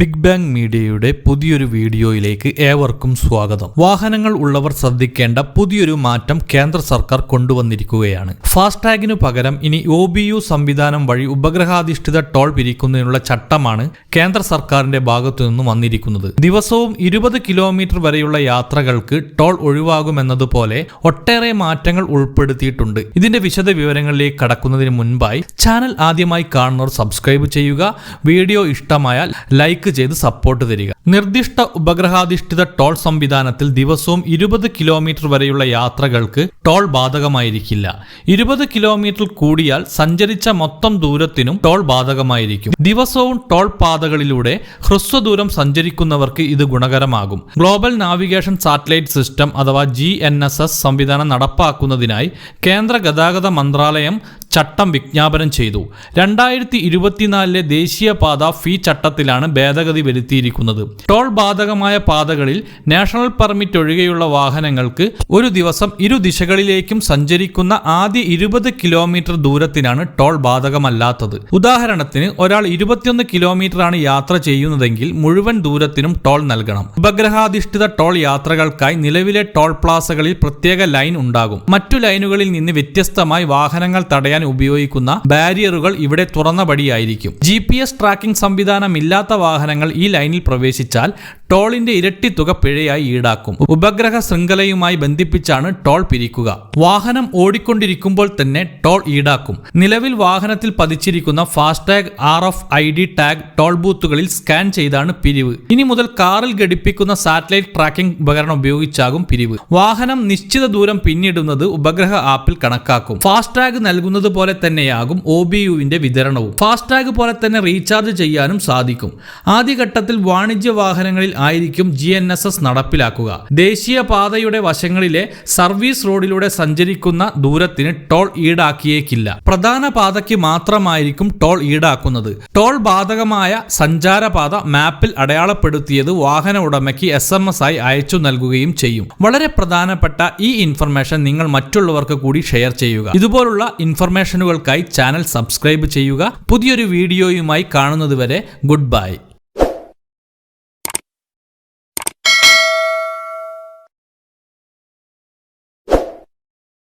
Big bang മീഡിയയുടെ പുതിയൊരു വീഡിയോയിലേക്ക് ഏവർക്കും സ്വാഗതം. വാഹനങ്ങൾ ഉള്ളവർ ശ്രദ്ധിക്കേണ്ട പുതിയൊരു മാറ്റം കേന്ദ്ര സർക്കാർ കൊണ്ടുവന്നിരിക്കുകയാണ്. ഫാസ്ടാഗിനു പകരം ഇനി ഒ ബി യു സംവിധാനം വഴി ഉപഗ്രഹാധിഷ്ഠിത ടോൾ പിരിക്കുന്നതിനുള്ള ചട്ടമാണ് കേന്ദ്ര സർക്കാരിന്റെ ഭാഗത്തു നിന്നും വന്നിരിക്കുന്നത്. ദിവസവും ഇരുപത് കിലോമീറ്റർ വരെയുള്ള യാത്രകൾക്ക് ടോൾ ഒഴിവാകുമെന്നതുപോലെ ഒട്ടേറെ മാറ്റങ്ങൾ ഉൾപ്പെടുത്തിയിട്ടുണ്ട്. ഇതിന്റെ വിശദ വിവരങ്ങളിലേക്ക് കടക്കുന്നതിന് മുൻപായി ചാനൽ ആദ്യമായി കാണുന്നവർ സബ്സ്ക്രൈബ് ചെയ്യുക. വീഡിയോ ഇഷ്ടമായാൽ ലൈക്ക് ചെയ്ത് സപ്പോർട്ട് തരിക. നിർദ്ദിഷ്ട ഉപഗ്രഹാധിഷ്ഠിത ടോൾ സംവിധാനത്തിൽ ദിവസവും ഇരുപത് കിലോമീറ്റർ വരെയുള്ള യാത്രകൾക്ക് ടോൾ ബാധകമായിരിക്കില്ല. ഇരുപത് കിലോമീറ്റർ കൂടിയാൽ സഞ്ചരിച്ച മൊത്തം ദൂരത്തിനും ടോൾ ബാധകമായിരിക്കും. ദിവസവും ടോൾ പാതകളിലൂടെ ഹ്രസ്വദൂരം സഞ്ചരിക്കുന്നവർക്ക് ഇത് ഗുണകരമാകും. ഗ്ലോബൽ നാവിഗേഷൻ സാറ്റലൈറ്റ് സിസ്റ്റം അഥവാ ജി സംവിധാനം നടപ്പാക്കുന്നതിനായി കേന്ദ്ര ഗതാഗത മന്ത്രാലയം ചട്ടം വിജ്ഞാപനം ചെയ്തു. രണ്ടായിരത്തി ഇരുപത്തിനാലിലെ ദേശീയപാത ഫീ ചട്ടത്തിലാണ് ഭേദഗതി വരുത്തിയിരിക്കുന്നത്. ടോൾ ബാധകമായ പാതകളിൽ നാഷണൽ പെർമിറ്റ് ഒഴികെയുള്ള വാഹനങ്ങൾക്ക് ഒരു ദിവസം ഇരു ദിശകളിലേക്കും സഞ്ചരിക്കുന്ന ആദ്യ ഇരുപത് കിലോമീറ്റർ ദൂരത്തിനാണ് ടോൾ ബാധകമല്ലാത്തത്. ഉദാഹരണത്തിന് ഒരാൾ ഇരുപത്തിയൊന്ന് കിലോമീറ്ററാണ് യാത്ര ചെയ്യുന്നതെങ്കിൽ മുഴുവൻ ദൂരത്തിനും ടോൾ നൽകണം. ഉപഗ്രഹാധിഷ്ഠിത ടോൾ യാത്രകൾക്കായി നിലവിലെ ടോൾ പ്ലാസകളിൽ പ്രത്യേക ലൈൻ ഉണ്ടാകും. മറ്റു ലൈനുകളിൽ നിന്ന് വ്യത്യസ്തമായി വാഹനങ്ങൾ തടയാൻ ഉപയോഗിക്കുന്ന ബാരിയറുകൾ ഇവിടെ തുറന്ന പടിയായിരിക്കും. ജി പി എസ് ട്രാക്കിംഗ് സംവിധാനമില്ലാത്ത വാഹനങ്ങൾ ഈ ലൈനിൽ പ്രവേശിച്ചാൽ ടോളിന്റെ ഇരട്ടി തുക പിഴയായി ഈടാക്കും. ഉപഗ്രഹ ശൃംഖലയുമായി ബന്ധിപ്പിച്ചാണ് ടോൾ പിരിക്കുക. വാഹനം ഓടിക്കൊണ്ടിരിക്കുമ്പോൾ തന്നെ ടോൾ ഈടാക്കും. നിലവിൽ വാഹനത്തിൽ പതിച്ചിരിക്കുന്ന FASTag R F I D tag toll ബൂത്തുകളിൽ സ്കാൻ ചെയ്താണ് പിരിവ്. ഇനി മുതൽ കാറിൽ ഘടിപ്പിക്കുന്ന സാറ്റലൈറ്റ് ട്രാക്കിംഗ് ഉപകരണം ഉപയോഗിച്ചാകും പിരിവ്. വാഹനം നിശ്ചിത ദൂരം പിന്നിടുന്നത് ഉപഗ്രഹ ആപ്പിൽ കണക്കാക്കും. ഫാസ്ടാഗ് നൽകുന്നത് പോലെ തന്നെയാകും ഒ ബി യുവിന്റെ വിതരണവും. ഫാസ്ടാഗ് പോലെ തന്നെ റീചാർജ് ചെയ്യാനും സാധിക്കും. ആദ്യഘട്ടത്തിൽ വാണിജ്യ വാഹനങ്ങളിൽ ആയിരിക്കും ജി എൻ എസ് എസ് നടപ്പിലാക്കുക. ദേശീയപാതയുടെ വശങ്ങളിലെ സർവീസ് റോഡിലൂടെ സഞ്ചരിക്കുന്ന ദൂരത്തിന് ടോൾ ഈടാക്കിയേക്കില്ല. പ്രധാന പാതയ്ക്ക് മാത്രമായിരിക്കും ടോൾ ഈടാക്കുന്നത്. ടോൾ ബാധകമായ സഞ്ചാരപാത മാപ്പിൽ അടയാളപ്പെടുത്തിയത് വാഹന ഉടമയ്ക്ക് എസ് എം എസ് ആയി അയച്ചു നൽകുകയും ചെയ്യും. വളരെ പ്രധാനപ്പെട്ട ഈ ഇൻഫർമേഷൻ നിങ്ങൾ മറ്റുള്ളവർക്ക് കൂടി ഷെയർ ചെയ്യുക. ഇതുപോലുള്ള ഇൻഫർമേഷനുകൾക്കായി ചാനൽ സബ്സ്ക്രൈബ് ചെയ്യുക. പുതിയൊരു വീഡിയോയുമായി കാണുന്നതുവരെ ഗുഡ് ബൈ.